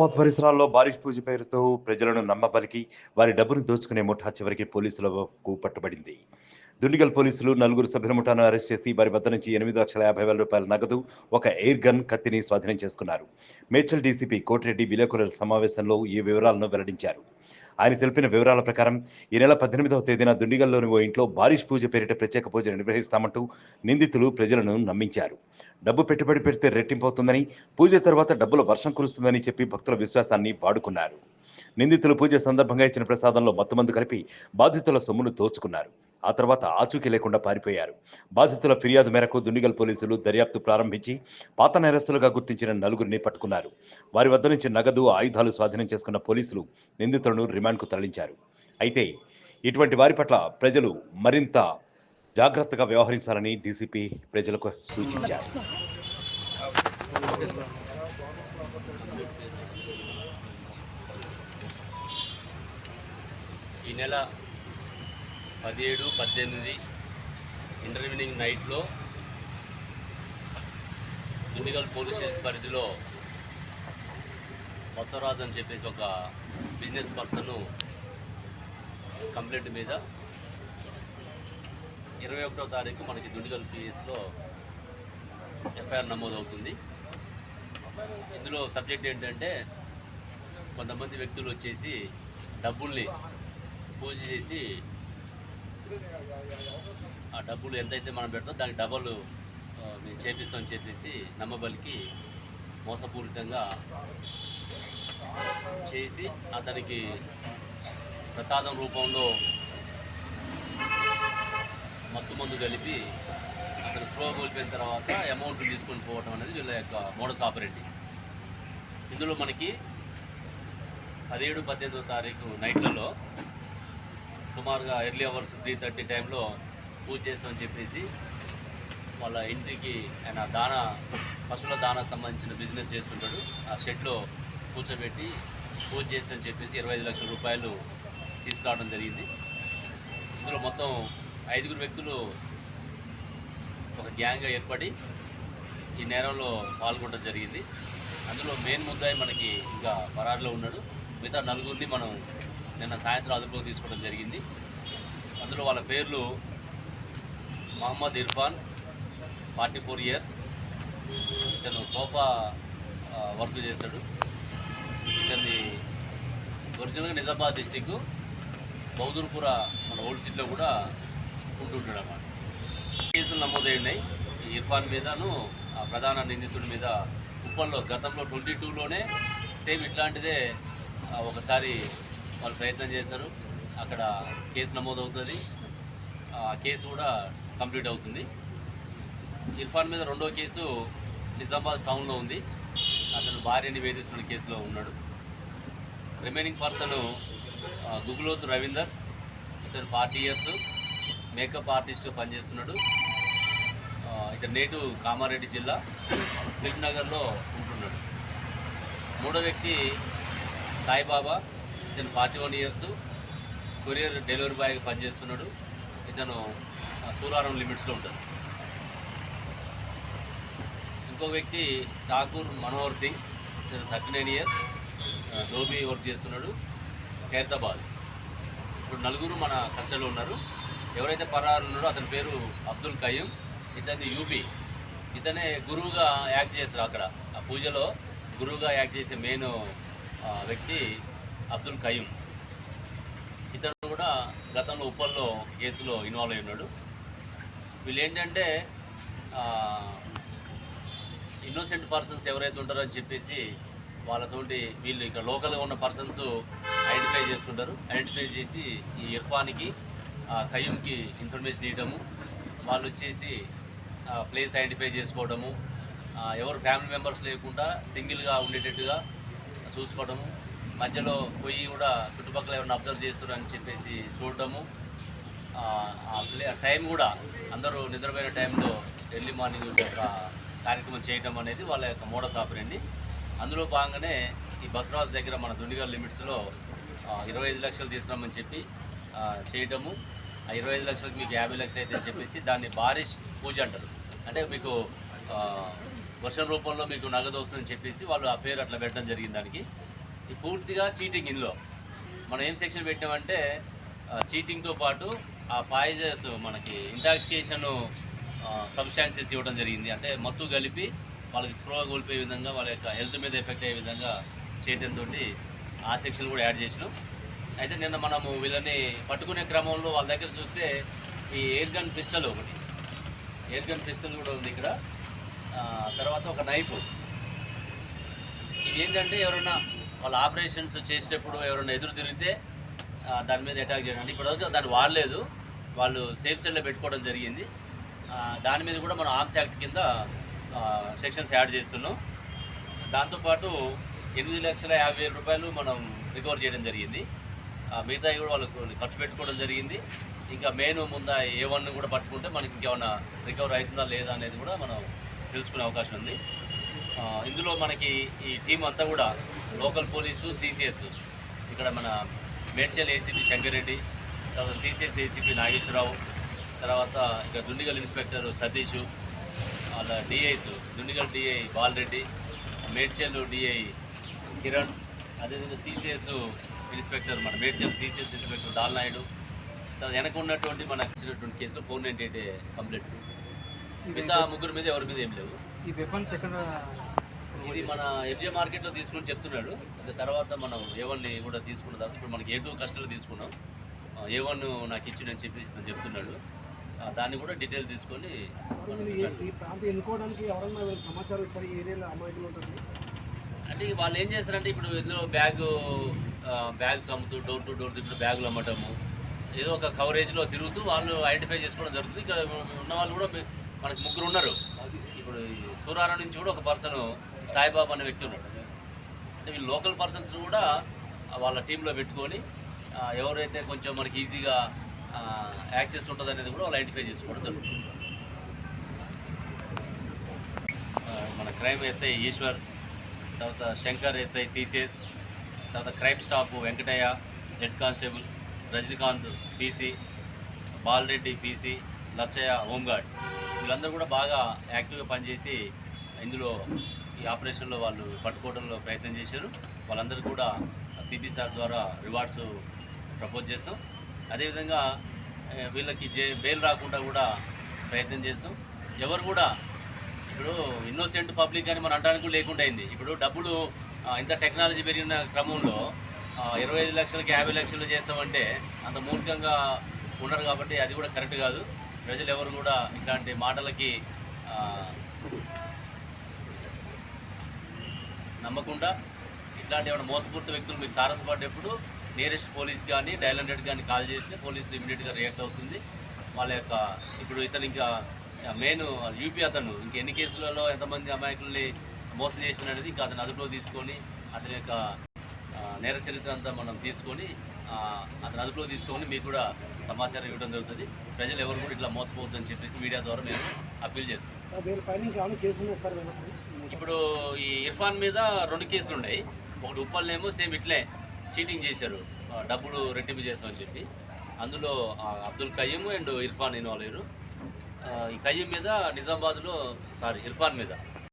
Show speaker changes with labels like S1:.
S1: హైదరాబాద్ పరిసరాల్లో బారిష్ పూజ పేరుతో ప్రజలను నమ్మబలికి వారి డబ్బును దోచుకునే ముఠా చివరికి పోలీసులకు పట్టుబడింది దుండిగల్ పోలీసులు నలుగురు సభ్యుల ముఠాను అరెస్ట్ చేసి వారి వద్ద నుంచి ఎనిమిది లక్షల యాభై వేల రూపాయల నగదు ఒక ఎయిర్ గన్ కత్తిని స్వాధీనం చేసుకున్నారు. మేడ్చల్ డీసీపీ కోటిరెడ్డి విలేకరుల సమావేశంలో ఈ వివరాలను వెల్లడించారు. ఆయన తెలిపిన వివరాల ప్రకారం ఈ నెల పద్దెనిమిదవ తేదీన దుండిగల్లోని ఓ ఇంట్లో బారిష్ పూజ పేరిట ప్రత్యేక పూజ నిర్వహిస్తామంటూ నిందితులు ప్రజలను నమ్మించారు. డబ్బు పెట్టుబడి పెడితే రెట్టింపవుతుందని పూజ తర్వాత డబ్బుల వర్షం కురుస్తుందని చెప్పి భక్తుల విశ్వాసాన్ని వాడుకున్నారు. నిందితులు పూజ సందర్భంగా ఇచ్చిన ప్రసాదంలో మత్తుమందు కలిపి బాధితుల సొమ్మును దోచుకున్నారు. ఆ తర్వాత ఆచూకీ లేకుండా పారిపోయారు. బాధితుల ఫిర్యాదు మేరకు దుండిగల్ పోలీసులు దర్యాప్తు ప్రారంభించి పాత నేరస్తులుగా గుర్తించిన నలుగురిని పట్టుకున్నారు. వారి వద్ద నుంచి నగదు ఆయుధాలు స్వాధీనం చేసుకున్న పోలీసులు నిందితులను రిమాండ్కు తరలించారు. అయితే ఇటువంటి వారి పట్ల ప్రజలు మరింత జాగ్రత్తగా వ్యవహరించాలని డీసీపీ ప్రజలకు సూచించారు.
S2: ఈ నెల పదిహేడు పద్దెనిమిది ఇంటర్వ్యూనింగ్ నైట్లో దుండిగల్ పోలీస్ స్టేషన్ పరిధిలో బసవరాజు అని చెప్పేసి ఒక బిజినెస్ పర్సన్ కంప్లైంట్ మీద ఇరవై ఒకటో తారీఖు మనకి దుండిగల్ కేసులో ఎఫ్ఐఆర్ నమోదవుతుంది. ఇందులో సబ్జెక్ట్ ఏంటంటే కొంతమంది వ్యక్తులు వచ్చేసి డబ్బుల్ని పూజ చేసి ఆ డబ్బులు ఎంతైతే మనం పెడతాం దానికి డబల్ మేము చేపిస్తామని చెప్పేసి నమ్మబలికి మోసపూరితంగా చేసి అతనికి ప్రసాదం రూపంలో మత్తు మందు కలిపి అతను స్లో కోల్పోయిన తర్వాత అమౌంట్ తీసుకొని పోవటం అనేది వీళ్ళ యొక్క మోడస్ ఆపరేటింగ్ ఇందులో మనకి పదిహేడు పద్దెనిమిదో తారీఖు నైట్లలో సుమారుగా ఎర్లీ అవర్స్ త్రీ థర్టీ టైంలో పూజ చేస్తామని చెప్పేసి వాళ్ళ ఇంటికి ఆయన దాన పశువుల దానా సంబంధించిన బిజినెస్ చేస్తుంటాడు. ఆ షెడ్లో కూర్చోబెట్టి పూజ చేస్తామని చెప్పేసి ఇరవై ఐదు లక్షల రూపాయలు తీసుకురావడం జరిగింది. ఇందులో మొత్తం ఐదుగురు వ్యక్తులు ఒక గ్యాంగ్గా ఏర్పడి ఈ నేరంలో పాల్గొనడం జరిగింది. అందులో మెయిన్ ముద్దాయి మనకి ఇంకా పరారిలో ఉన్నాడు. మిగతా నలుగురిని మనం నిన్న సాయంత్రం అదుపులోకి తీసుకోవడం జరిగింది. అందులో వాళ్ళ పేర్లు Mohammed Irfan forty four years ఇతను సోఫా వర్క్ చేశాడు. ఇతన్ని ఒరిజినల్గా నిజామాబాద్ డిస్టిక్ బౌదూర్పుర మన ఓల్డ్ సిటీలో కూడా ఉంటుంటాడు అన్నమాట కేసులు నమోదయ్యాయి ఈ ఇర్ఫాన్ మీదను ఆ ప్రధాన నిందితుడి మీద ఉప్పల్లో గతంలో ట్వంటీ టూలోనే సేమ్ ఇట్లాంటిదే ఒకసారి వాళ్ళు ప్రయత్నం చేస్తారు. అక్కడ కేసు నమోదవుతుంది. ఆ కేసు కూడా కంప్లీట్ అవుతుంది. ఇర్ఫాన్ మీద రెండో కేసు నిజామాబాద్ టౌన్లో ఉంది. అతను భార్యని వేధిస్తున్న కేసులో ఉన్నాడు. Remaining person Guguloth Ravinder. ఇతను ఫార్టీ ఇయర్స్ మేకప్ ఆర్టిస్ట్గా పనిచేస్తున్నాడు. ఇతను నేటు కామారెడ్డి జిల్లా ఫిల్మ్నగర్లో ఉంటున్నాడు. మూడో వ్యక్తి సాయిబాబా. ఇతను forty one years courier delivery బాయ్గా పనిచేస్తున్నాడు. ఇతను సూరారం లిమిట్స్లో ఉంటాడు. ఇంకో వ్యక్తి ఠాకూర్ మనోహర్ సింగ్. ఇతను thirty nine years dhobi work చేస్తున్నాడు ఖైరతాబాద్. ఇప్పుడు నలుగురు మన కస్టడీలో ఉన్నారు. ఎవరైతే పరారు ఉన్నారో అతని పేరు అబ్దుల్ కయ్యం ఇతని యూపీ. ఇతనే గురువుగా యాక్ట్ చేస్తారు అక్కడ. ఆ పూజలో గురువుగా యాక్ట్ చేసే మెయిన్ వ్యక్తి అబ్దుల్ కయ్యం ఇతను కూడా గతంలో ఉప్పల్లో కేసులో ఇన్వాల్వ్ అయి ఉన్నాడు. వీళ్ళు ఏంటంటే ఇన్నోసెంట్ పర్సన్స్ ఎవరైతే ఉంటారో అని చెప్పేసి వాళ్ళతోటి వీళ్ళు ఇక్కడ లోకల్గా ఉన్న పర్సన్స్ ఐడెంటిఫై చేస్తుంటారు. ఐడెంటిఫై చేసి ఈ ఇర్ఫాన్కి ఆ కయ్యంకి ఇన్ఫర్మేషన్ ఇవ్వడము. వాళ్ళు వచ్చేసి ప్లేస్ ఐడెంటిఫై చేసుకోవడము. ఎవరు ఫ్యామిలీ మెంబర్స్ లేకుండా సింగిల్గా ఉండేటట్టుగా చూసుకోవడము. మధ్యలో పోయి కూడా చుట్టుపక్కల ఏమైనా అబ్జర్వ్ చేస్తున్నారని చెప్పేసి చూడటము ఆ, టైం కూడా అందరూ నిద్రపోయిన టైంలో ఎర్లీ మార్నింగ్ యొక్క కార్యక్రమం చేయటం అనేది వాళ్ళ యొక్క మోడస్ ఆపరండి అందులో భాగంగానే ఈ బస్రాజ్ దగ్గర మన దుండిగల్ లిమిట్స్లో ఇరవై ఐదు లక్షలు తీసుకురామని చెప్పి చేయటము ఆ ఇరవై ఐదు లక్షలకు మీకు యాభై లక్షలు అయితే అని చెప్పేసి దాన్ని బారిష్ పూజ అంటారు. అంటే మీకు వర్షం రూపంలో మీకు నగదు వస్తుందని చెప్పేసి వాళ్ళు ఆ పేరు అట్లా పెట్టడం జరిగింది దానికి. పూర్తిగా చీటింగ్ ఇందులో. మనం ఏం సెక్షన్ పెట్టామంటే చీటింగ్తో పాటు ఆ పాయిజర్స్ మనకి ఇంటాక్సికేషన్ సబ్స్టాన్సెస్ ఇవ్వడం జరిగింది. అంటే మత్తు కలిపి వాళ్ళకి స్ప్రో కోల్పోయే విధంగా వాళ్ళ యొక్క హెల్త్ మీద ఎఫెక్ట్ అయ్యే విధంగా చేయడంతో ఆ సెక్షన్ కూడా యాడ్ చేసినాం. అయితే నిన్న మనము వీళ్ళని పట్టుకునే క్రమంలో వాళ్ళ దగ్గర చూస్తే ఈ ఎయిర్ గన్ పిస్టల్ ఒకటి. ఎయిర్ గన్ పిస్టల్ కూడా ఉంది ఇక్కడ. తర్వాత ఒక నైఫ్ ఇవి ఏంటంటే ఎవరైనా వాళ్ళ ఆపరేషన్స్ చేసేటప్పుడు ఎవరైనా ఎదురు తిరిగితే దాని మీద అటాక్ చేయడం. అంటే ఇప్పటివరకు దాన్ని వాడలేదు. వాళ్ళు సేఫ్ సైడ్లో పెట్టుకోవడం జరిగింది. దాని మీద కూడా మనం ఆర్మ్స్ యాక్ట్ కింద సెక్షన్స్ యాడ్ చేస్తున్నాం. దాంతోపాటు ఎనిమిది లక్షల యాభై వేల రూపాయలు మనం రికవర్ చేయడం జరిగింది. మిగతా కూడా వాళ్ళు ఖర్చు పెట్టుకోవడం జరిగింది. ఇంకా మెయిన్ ముంద ఏ వన్ కూడా పట్టుకుంటే మనకి ఇంకేమైనా రికవర్ అవుతుందా లేదా అనేది కూడా మనం తెలుసుకునే అవకాశం ఉంది. ఇందులో మనకి ఈ టీం అంతా కూడా లోకల్ పోలీసు సిసిఎస్ ఇక్కడ మన మేడ్చల్ ఏసీపీ శంకరెడ్డి తర్వాత సిసిఎస్ ఏసీపీ నాగేశ్వరరావు తర్వాత ఇక్కడ దుండిగల్ ఇన్స్పెక్టర్ సతీష్ వాళ్ళ DIs Dundigal DI Balareddy Medchal DI Kiran అదేవిధంగా సిసిఎస్ ఇన్స్పెక్టర్ మన మేడ్చల్ సిసిఎస్ ఇన్స్పెక్టర్ దాల్నాయుడు తర్వాత వెనక ఉన్నటువంటి మనకు ఇచ్చినటువంటి కేసులో ఫోర్ నైంటీ ఎయిట్ కంప్లీట్. మిగతా ముగ్గురు మీద ఎవరి మీద ఏం లేవు.
S3: ఈ వెపన్స్ ఎక్కడ
S2: ఇది మన ఎఫ్జే మార్కెట్లో తీసుకుని చెప్తున్నాడు. తర్వాత మనం ఏ వన్ని కూడా తీసుకున్న తర్వాత ఇప్పుడు మనకి ఏ టూ తీసుకున్నాం ఏ వన్ నాకు ఇచ్చిండని చెప్పి చెప్తున్నాడు. దాన్ని కూడా డీటెయిల్ తీసుకొని అంటే వాళ్ళు ఏం చేస్తారంటే ఇప్పుడు ఇందులో బ్యాగ్ బ్యాగ్స్ అమ్ముతూ డోర్ టు డోర్ తిరుగుతూ బ్యాగులు అమ్మటము ఏదో ఒక కవరేజ్లో తిరుగుతూ వాళ్ళు ఐడెంటిఫై చేసుకోవడం జరుగుతుంది. ఇక్కడ ఉన్న వాళ్ళు కూడా మనకి ముగ్గురు ఉన్నారు. ఇప్పుడు ఈ నుంచి కూడా ఒక పర్సన్ సాయిబాబా అనే వ్యక్తి ఉన్నాడు. అంటే వీళ్ళు లోకల్ పర్సన్స్ కూడా వాళ్ళ టీంలో పెట్టుకొని ఎవరైతే కొంచెం మనకి ఈజీగా యాక్సెస్ ఉంటుంది అనేది కూడా వాళ్ళు ఐడెంటిఫై చేసుకోవడం జరుగుతుంది. మన క్రైమ్ ఎస్ఐ ఈశ్వర్ తర్వాత శంకర్ ఎస్ఐ సిసిఎస్ తర్వాత crime staff Venkataiah head constable Rajinikanth PC Balareddy PC Lachaiah home guard. వీళ్ళందరూ కూడా బాగా యాక్టివ్గా పనిచేసి ఇందులో ఈ ఆపరేషన్లో వాళ్ళు పట్టుకోవడంలో ప్రయత్నం చేశారు. వాళ్ళందరూ కూడా సిబి సార్ ద్వారా రివార్డ్స్ ప్రపోజ్ చేస్తాం. అదేవిధంగా వీళ్ళకి జే బెయిల్ రాకుండా కూడా ప్రయత్నం చేస్తాం. ఎవరు కూడా ఇప్పుడు ఇన్నోసెంట్ పబ్లిక్ అని మనం అంటానికి కూడా లేకుండా అయింది. ఇప్పుడు డబ్బులు ఇంత టెక్నాలజీ పెరిగిన క్రమంలో ఇరవై ఐదు లక్షలకి యాభై లక్షలు చేస్తామంటే అంత మూర్ఖంగా ఉన్నారు కాబట్టి అది కూడా కరెక్ట్ కాదు. ప్రజలు ఎవరు కూడా ఇట్లాంటి మాటలకి నమ్మకుండా ఇట్లాంటి ఏమైనా మోసపూర్తి వ్యక్తులు మీకు తారసపడ్డప్పుడు నియరెస్ట్ పోలీస్ కానీ డైల్ హండ్రెడ్ కానీ కాల్ చేస్తే పోలీసు ఇమీడియట్గా రియాక్ట్ అవుతుంది. వాళ్ళ యొక్క ఇప్పుడు ఇతను ఇంకా మెయిన్ యూపీ అతను. ఇంక ఎన్ని కేసులలో ఎంతమంది అమాయకుల్ని మోసం చేసిన అనేది ఇంకా అతను అదుపులో తీసుకొని అతని యొక్క నేర చరిత్ర అంతా మనం తీసుకొని అతను అదుపులో తీసుకొని మీకు కూడా సమాచారం ఇవ్వడం జరుగుతుంది. ప్రజలు ఎవరు కూడా ఇట్లా మోసపోవద్దని చెప్పేసి మీడియా ద్వారా మేము అప్పీల్ చేస్తాం.
S3: సార్ వీళ్ళ పైన ఇంకా ఏమైనా కేసు ఉన్నాయి సార్ వీళ్ళకి
S2: ఇప్పుడు ఈ ఇర్ఫాన్ మీద రెండు కేసులు ఉన్నాయి. ఒకటి ఉప్పల్నేమో సేమ్ ఇట్లే చీటింగ్ చేశారు. డబ్బులు రెట్టింపు చేస్తామని చెప్పి. అందులో అబ్దుల్ కయ్యం అండ్ ఇర్ఫాన్ ఇన్వాల్వ్ అయ్యారు. ఈ కయ్యం మీద నిజామాబాద్లో సారీ ఇర్ఫాన్ మీద